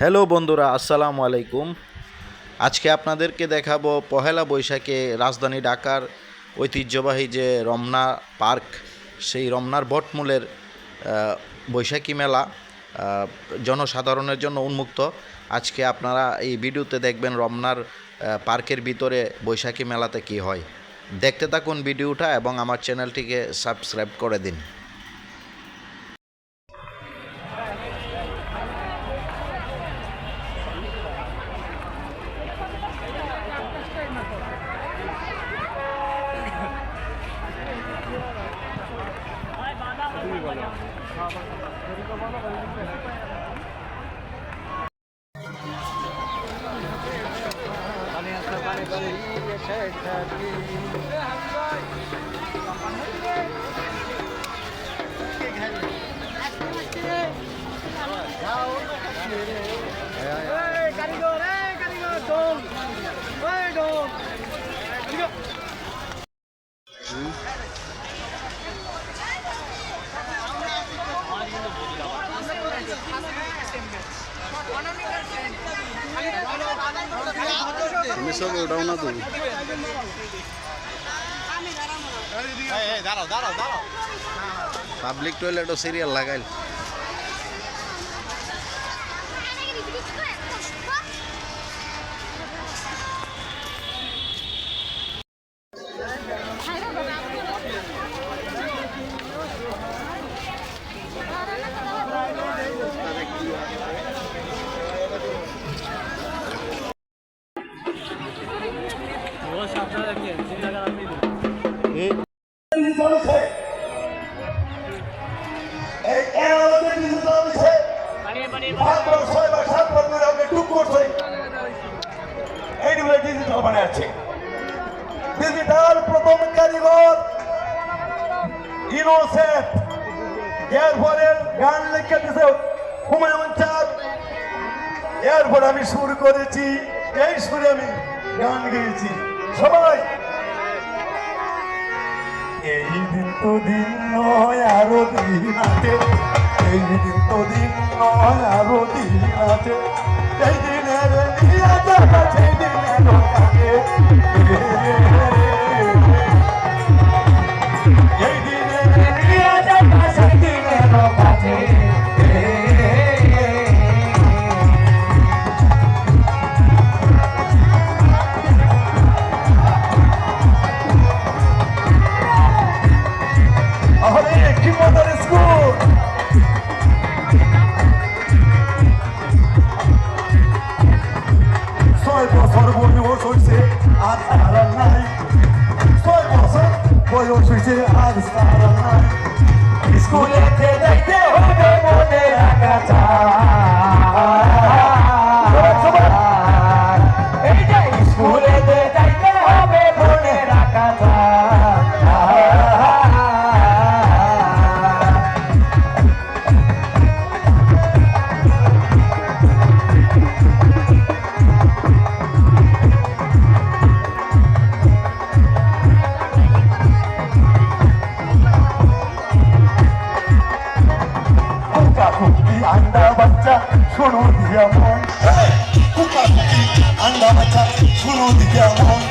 Hello বন্ধুরা, আসসালামু আলাইকুম। আজকে আপনাদেরকে দেখাবো পহেলা বৈশাখে রাজধানী ঢাকার ঐতিহ্যবাহী যে রমনা পার্ক, সেই রমনার বটমূলের বৈশাখী মেলা জনসাধারণের জন্য উন্মুক্ত। আজকে আপনারা এই ভিডিওতে দেখবেন রমনার পার্কের ভিতরে বৈশাখী মেলাতে কি হয়। দেখতে থাকুন ভিডিওটা এবং আমার চ্যানেলটিকে সাবস্ক্রাইব করে দিন এই কারিগর কারিগর ডোম ওই ডোম তুমি সব ওটাও না তুমি পাবলিক টয়লেটও সিরিয়াল লাগাইল। ডিজিটাল প্রথম কারিগর ইনোসেফ এরপরে গান লিখে দিছে হুমায়ুন চাঁদ। এরপর আমি সুর করেছি, এই সুরে আমি গান গেয়েছি। সবাই। এই দিন তো দিন নয়, আরও দিন আছে। এই দিন তো দিন নয়, আরও দিন আছে। এই দিনের এই মজার স্কুল ছয় বছর বয়স নাই। ছয় বছর বয়স হয়েছে আর দিয়া মন কুকা কুকি আন্ডা বাচ্চা শোনো দিয়া মন